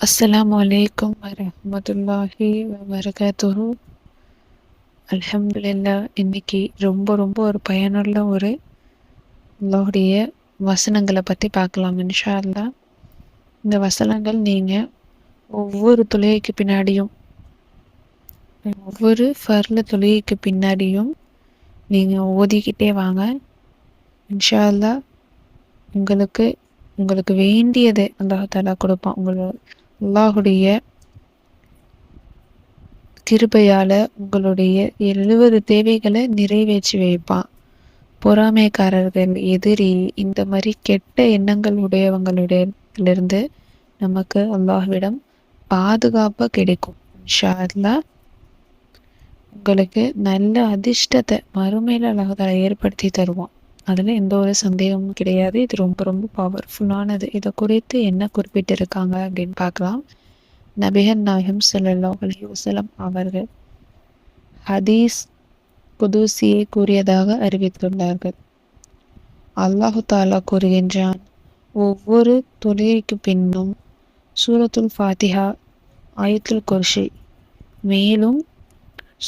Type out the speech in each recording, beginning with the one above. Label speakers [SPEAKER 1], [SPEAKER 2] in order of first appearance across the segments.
[SPEAKER 1] அஸ்ஸலாமு அலைக்கும் வரஹ்மத்துல்லாஹி வபரகாத்துஹு அல்ஹம்துலில்லா இன்னைக்கு ரொம்ப ரொம்ப ஒரு பயனுள்ள ஒரு அல்லாஹுடைய வசனங்களை பற்றி பார்க்கலாம் இன்ஷா அல்லா இந்த வசனங்கள் நீங்கள் ஒவ்வொரு தொழுகைக்கு பின்னாடியும் ஒவ்வொரு ஃபர்ல தொழுகைக்கு பின்னாடியும் நீங்கள் ஓதிக்கிட்டே வாங்க. இன்ஷா அல்லா உங்களுக்கு உங்களுக்கு வேண்டியதை அல்லாஹாலா கொடுப்பான். உங்களோட அல்லாஹுடைய கிருபையால உங்களுடைய எழுபது தேவைகளை நிறைவேற்றி வைப்பான். பொறாமைக்காரர்கள் எதிரி இந்த மாதிரி கெட்ட எண்ணங்கள் உடையவங்களிடத்திலிருந்து நமக்கு அல்லாஹ்விடம் பாதுகாப்பாக கிடைக்கும். இன்ஷா அல்லாஹ் உங்களுக்கு நல்ல அதிர்ஷ்டத்தை மறுமையில் அல்லாஹால ஏற்படுத்தி தருவான். அதில் எந்த ஒரு சந்தேகமும் கிடையாது. இது ரொம்ப ரொம்ப பவர்ஃபுல்லானது இதை குறித்து என்ன குறிப்பிட்டிருக்காங்க அப்படின்னு பார்க்கலாம். நபிகர் நாயகம் ஸல்லல்லாஹு அலைஹி வஸல்லம் அவர்கள் ஹதீஸ் குதூசியை கூறியதாக அறிவித்துள்ளார்கள். அல்லாஹு தாலா கூறுகின்றான் ஒவ்வொரு தொழுகைக்கு பின்னும் சூரத்துல் ஃபாத்திஹா ஆயத்துல் குர்ஷி மேலும்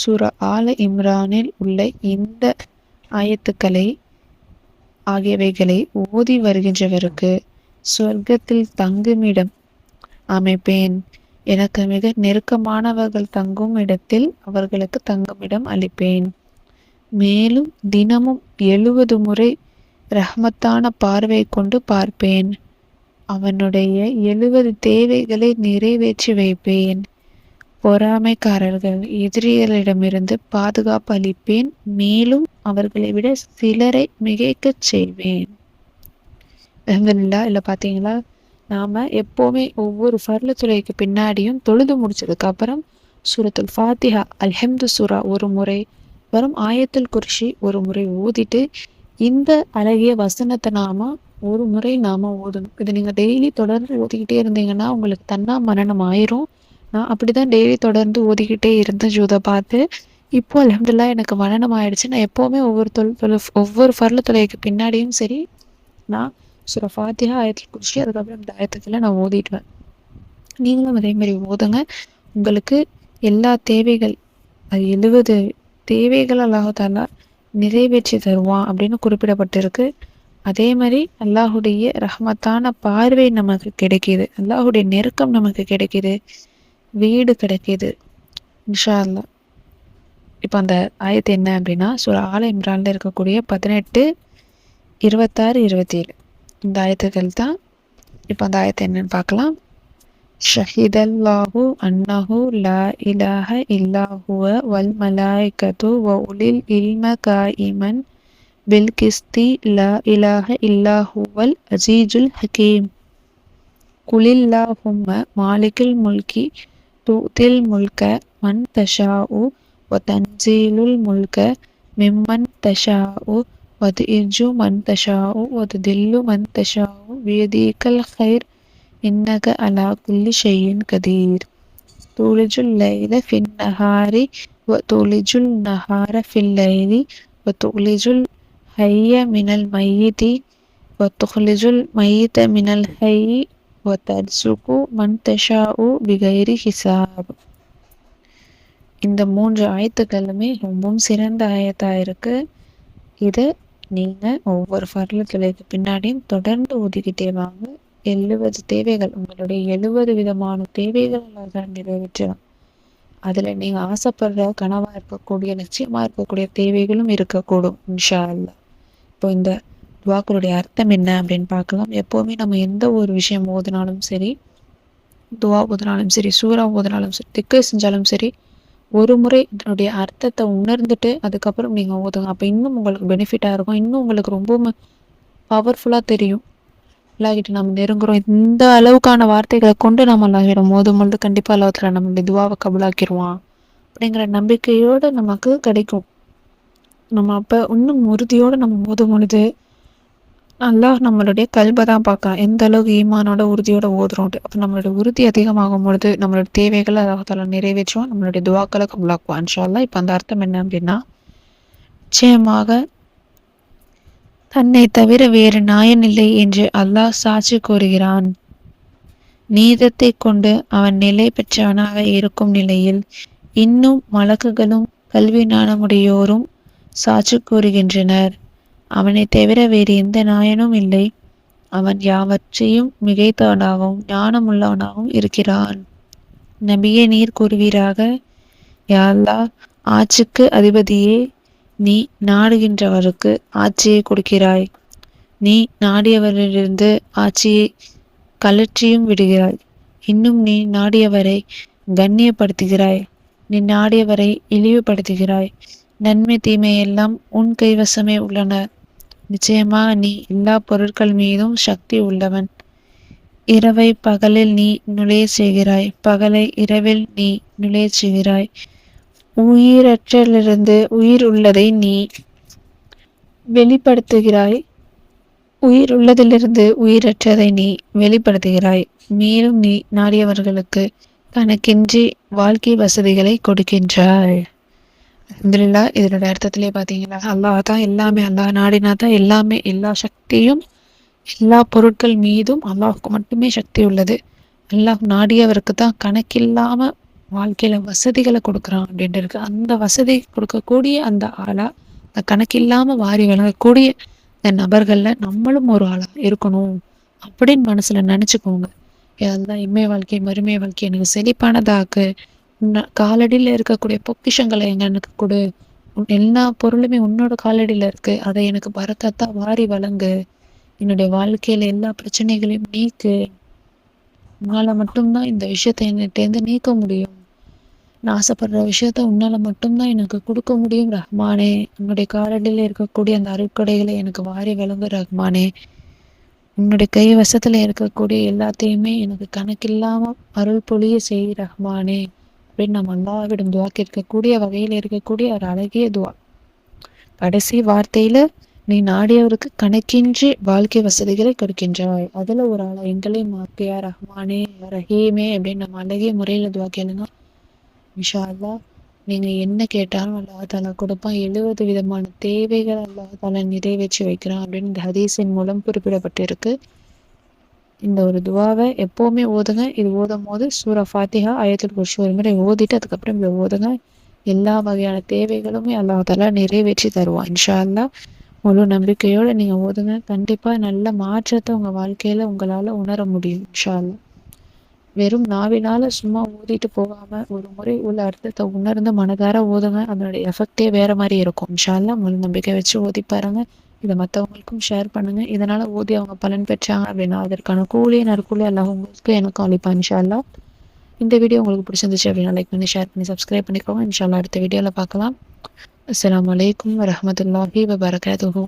[SPEAKER 1] சூர ஆல இம்ரானில் உள்ள இந்த ஆயத்துக்களை ஆகியவைகளை ஓதி வருகின்றவருக்கு சொர்க்கத்தில் தங்குமிடம் அமைப்பேன். எனக்கு மிக நெருக்கமானவர்கள் தங்கும் இடத்தில் அவர்களுக்கு தங்குமிடம் அளிப்பேன். மேலும் தினமும் எழுபது முறை ரஹ்மத்தான பார்வை கொண்டு பார்ப்பேன். அவனுடைய எழுபது தேவைகளை நிறைவேற்றி வைப்பேன். பொறாமைக்காரர்கள். எதிரிகளிடமிருந்து பாதுகாப்பு அளிப்பேன். மேலும் அவர்களை விட சிலரை மிகைக்கச் செய்வேன். அஹமதுல்லா இல்லை பார்த்தீங்களா நாம் எப்போவுமே ஒவ்வொரு ஃபர்ல துறைக்கு பின்னாடியும் தொழுது முடிச்சதுக்கு அப்புறம் சூரத்துல் ஃபாத்திஹா அல்ஹம்து சுரா ஒரு முறை வரும் ஆயத்துல் குர்ஷி ஒரு முறை ஊதிட்டு இந்த அழகிய வசனத்தை நாம ஒரு முறை நாம ஓதணும். இதை நீங்கள் டெய்லி தொடர்ந்து ஓதிக்கிட்டே இருந்தீங்கன்னா உங்களுக்கு தன்னா மரணம் ஆயிரும். நான் அப்படி தான் டெய்லி தொடர்ந்து ஓதிக்கிட்டே இருந்தேன் ஜூதை பார்த்து. இப்போ அலமதுல்லா எனக்கு மனநம் ஆயிடுச்சு. நான் எப்போவுமே ஒவ்வொரு தொல் தொழு ஒவ்வொரு ஃபர்ல தொலைக்கு பின்னாடியும் சரி நான் சுர ஃபாத்தியா ஆயத்தில் குடிச்சு அதுக்கப்புறம் அந்த ஆயத்துக்களை நான் ஓதிடுவேன். நீங்களும் அதே மாதிரி ஓதுங்க. உங்களுக்கு எல்லா தேவைகள் அது எழுபது தேவைகள் அல்லாஹாலா நிறைவேற்றி தருவான் அப்படின்னு குறிப்பிடப்பட்டிருக்கு. அதே மாதிரி அல்லாஹுடைய ரஹமத்தான பார்வை நமக்கு கிடைக்கிது. அல்லாஹுடைய நெருக்கம் நமக்கு கிடைக்கிது. வீடு கிடைக்கிது. இன்ஷா அல்லா இப்போ அந்த ஆயத்து என்ன அப்படின்னா சுர ஆல இம்ரானில் இருக்கக்கூடிய பதினெட்டு இருபத்தாறு இருபத்தேழு. இந்த ஆயத்துக்கள் தான் இப்போ அந்த ஆயத்தை என்னன்னு பார்க்கலாம். ஷஹிதல்லாஹு அன்னஹு லா இலாஹ இல்லாஹுவ வல் மலாய்கத்து வ உலில் இல்ம காயிமன் பில் கிஸ்தி லா இலாஹ இல்லாஹுவல் அசீஜுல் ஹக்கீம் குலில்லாஹும்ம மாலிகுல் முல்கி تؤتي الملك من تشاء وتنزيل الملك ممن تشاء وتئج من تشاء وتذل من تشاء بيديك الخير إنك على كل شيء قدير تولج الليل في النهار وتولج النهار في الليل وتولج الحي من الميت وتخرج الميت من الحي ஒத்தர்சுகு மன்தஷாவு பிகைரி ஹிசாப். இந்த மூன்று ஆயத்துக்களுமே ரொம்பவும் சிறந்த ஆயத்தா இருக்கு. இதை நீங்கள் ஒவ்வொரு ஃபர்ல தொழிலுக்கு பின்னாடியும் தொடர்ந்து ஒதுக்கிட்டே வாங்க. எழுபது தேவைகள் உங்களுடைய எழுபது விதமான தேவைகள் எல்லாம் நிறைவேற்றலாம். அதில் நீங்கள் ஆசைப்படுற கனவாக இருக்கக்கூடிய நிச்சயமாக இருக்கக்கூடிய தேவைகளும் இருக்கக்கூடும் இன்ஷா அல்லா இப்போ இந்த துவாக்களுடைய அர்த்தம் என்ன அப்படின்னு பார்க்கலாம். எப்போவுமே நம்ம எந்த ஒரு விஷயம் ஓதினாலும் சரி துவா ஓதினாலும் சரி சூறா ஓதினாலும் சரி திக்கு செஞ்சாலும் சரி ஒரு முறை இதனுடைய அர்த்தத்தை உணர்ந்துட்டு அதுக்கப்புறம் நீங்கள் ஓதுங்க. அப்போ இன்னும் உங்களுக்கு பெனிஃபிட்டாக இருக்கும். இன்னும் உங்களுக்கு ரொம்ப பவர்ஃபுல்லாக தெரியும். அல்லாஹிட்ட நம்ம நெருங்குறோம். இந்த அளவுக்கான வார்த்தைகளை கொண்டு நம்ம அல்லாஹிடம் மோதும் பொழுது கண்டிப்பாக அல்லாஹத்தில் நம்ம துவாவை கபலாக்கிடுவான் அப்படிங்கிற நம்பிக்கையோடு நமக்கு கிடைக்கும். நம்ம அப்போ இன்னும் உறுதியோடு நம்ம மோதும் பொழுது அல்லாஹ் நம்மளுடைய கல்வை தான் பார்க்கலாம் எந்த அளவுக்கு ஈமானோட உறுதியோட ஓதுறோம் அப்போ நம்மளுடைய உறுதி அதிகமாகும் பொழுது நம்மளுடைய தேவைகளை அல்லாஹால நிறைவேற்றுவோம் நம்மளுடைய துவாக்களை கபலாக்குவான். இன்ஷால்லா இப்போ அந்த அர்த்தம் என்ன அப்படின்னா நிச்சயமாக தன்னை தவிர வேறு நாயன் இல்லை என்று அல்லாஹ் சாட்சி கூறுகிறான். நீதத்தை கொண்டு அவன் நிலை பெற்றவனாக இருக்கும் நிலையில் இன்னும் மலக்குகளும் கல்வி நாணமுடையோரும் சாட்சி கூறுகின்றனர். அவனை தவிர வேறு எந்த நாயனும் இல்லை. அவன் யாவற்றையும் மிகைத்தவனாகவும் ஞானமுள்ளவனாகவும் இருக்கிறான். நபியே நீர் கூறுவீராக யாழ்லா ஆட்சிக்கு அதிபதியே நீ நாடுகின்றவருக்கு ஆட்சியை கொடுக்கிறாய். நீ நாடியவரிலிருந்து ஆட்சியை கலற்றியும் விடுகிறாய். இன்னும் நீ நாடியவரை கண்ணியப்படுத்துகிறாய். நீ நாடியவரை இழிவுபடுத்துகிறாய். நன்மை தீமை எல்லாம் உன் கைவசமே உள்ளன. நிச்சயமாக நீ எல்லா பொருட்கள் மீதும் சக்தி உள்ளவன். இரவை பகலில் நீ நுழைய செய்கிறாய். பகலை இரவில் நீ நுழைய செய்கிறாய். உயிரற்றிலிருந்து உயிர் உள்ளதை நீ வெளிப்படுத்துகிறாய். உயிர் உள்ளதிலிருந்து உயிரற்றதை நீ வெளிப்படுத்துகிறாய். மேலும் நீ நாடியவர்களுக்கு கணக்கின்றி வாழ்க்கை வசதிகளை கொடுக்கின்றாய். அஹமதுல்லா இதனோட அர்த்தத்திலே பார்த்தீங்கன்னா அல்லாஹ் தான் எல்லாமே அல்லாஹ் நாடினா தான் எல்லாமே எல்லா சக்தியும் எல்லா பொருட்கள் மீதும் அல்லாஹுக்கு மட்டுமே சக்தி உள்ளது. அல்லாஹ் நாடியவருக்கு தான் கணக்கில்லாமல் வாழ்க்கையில வசதிகளை கொடுக்குறான் அப்படின்ட்டு இருக்கு. அந்த வசதி கொடுக்கக்கூடிய அந்த ஆளா அந்த கணக்கில்லாம வாரி விளங்கக்கூடிய இந்த நபர்கள்ல நம்மளும் ஒரு ஆளா இருக்கணும் அப்படின்னு மனசுல நினைச்சுக்கோங்க. அதுதான் இம்மை வாழ்க்கை மறுமை வாழ்க்கை எனக்கு செழிப்பானதாக்கு. காலடியில் இருக்கக்கூடிய பொக்கிஷங்களை எனக்கு கொடு. எல்லா பொருளுமே உன்னோட காலடியில் இருக்கு. அதை எனக்கு பரத்தத்தா வாரி வழங்கு. என்னுடைய வாழ்க்கையில எல்லா பிரச்சனைகளையும் நீக்கு. உன்னால மட்டும்தான் இந்த விஷயத்த என்கிட்டேருந்து நீக்க முடியும். நான் ஆசைப்படுற விஷயத்த உன்னால மட்டும்தான் எனக்கு கொடுக்க முடியும் ரஹ்மானே. உன்னுடைய காலடியில் இருக்கக்கூடிய அந்த அருட்கொடைகளை எனக்கு வாரி வழங்கு ரஹ்மானே. உன்னுடைய கை வசத்துல இருக்கக்கூடிய எல்லாத்தையுமே எனக்கு கணக்கில்லாம அருள் பொழிய செய் ரஹ்மானே. அப்படின்னு நம்ம அல்லாவிடம் துவா கேட்கக்கூடிய வகையில் இருக்கக்கூடிய ஒரு அழகிய துவா. கடைசி வார்த்தையில நீ நாடியவருக்கு கணக்கின்றி வாழ்க்கை வசதிகளை கொடுக்கின்றாய். அதுல ஒரு ஆளா எங்களையும் மாப்பியா ரஹ்மானே ரஹீமே அப்படின்னு நம்ம அழகிய முறையில துவா கேளுங்க. விஷா அல்லா நீங்க என்ன கேட்டாலும் அல்லாஹால கொடுப்பான். எழுபது விதமான தேவைகள் அல்லாஹால நிறைவேற்றி வைக்கிறான் அப்படின்னு இந்த ஹதீஸின் மூலம் குறிப்பிடப்பட்டிருக்கு. இந்த ஒரு துவாவை எப்போவுமே ஓதுங்க. இது ஓதும் போது சூரா ஃபாத்திஹா ஆயத்தில் குர்ஷி ஒரு முறை ஓதிட்டு அதுக்கப்புறம் இதை ஓதுங்க. எல்லா வகையான தேவைகளுமே அல்லாஹால நிறைவேற்றி தருவான் இன்ஷா அல்லா முழு நம்பிக்கையோடு நீங்கள் ஓதுங்க. கண்டிப்பாக நல்ல மாற்றத்தை உங்கள் வாழ்க்கையில் உங்களால் உணர முடியும் இன்ஷா அல்லா வெறும் நாவினால சும்மா ஊதிட்டு போகாமல் ஒரு முறை உள்ள அர்த்தத்தை உணர்ந்து மனதார ஓதுங்க. அதனுடைய எஃபெக்டே வேற மாதிரி இருக்கும் இன்ஷால்லாம் முழு நம்பிக்கை வச்சு ஓதி பாருங்க. இதை மற்றவங்களுக்கும் ஷேர் பண்ணுங்க. இதனால ஓதி அவங்க பலன் பெற்றாங்க அப்படின்னா அதற்கான கூலி நற்கூலி எல்லாம் உங்களுக்கு எனக்கும் அளிப்பா இன்ஷால்லா இந்த வீடியோ உங்களுக்கு பிடிச்சிருந்துச்சு அப்படின்னா லைக் பண்ணி ஷேர் பண்ணி சப்ஸ்கிரைப் பண்ணிக்கோங்க. இன்ஷால்லா அடுத்த வீடியோவில் பார்க்கலாம். அஸ்லாம் வலைக்கம் வரமத்துல்லாஹி வபரகாத்துஹூ.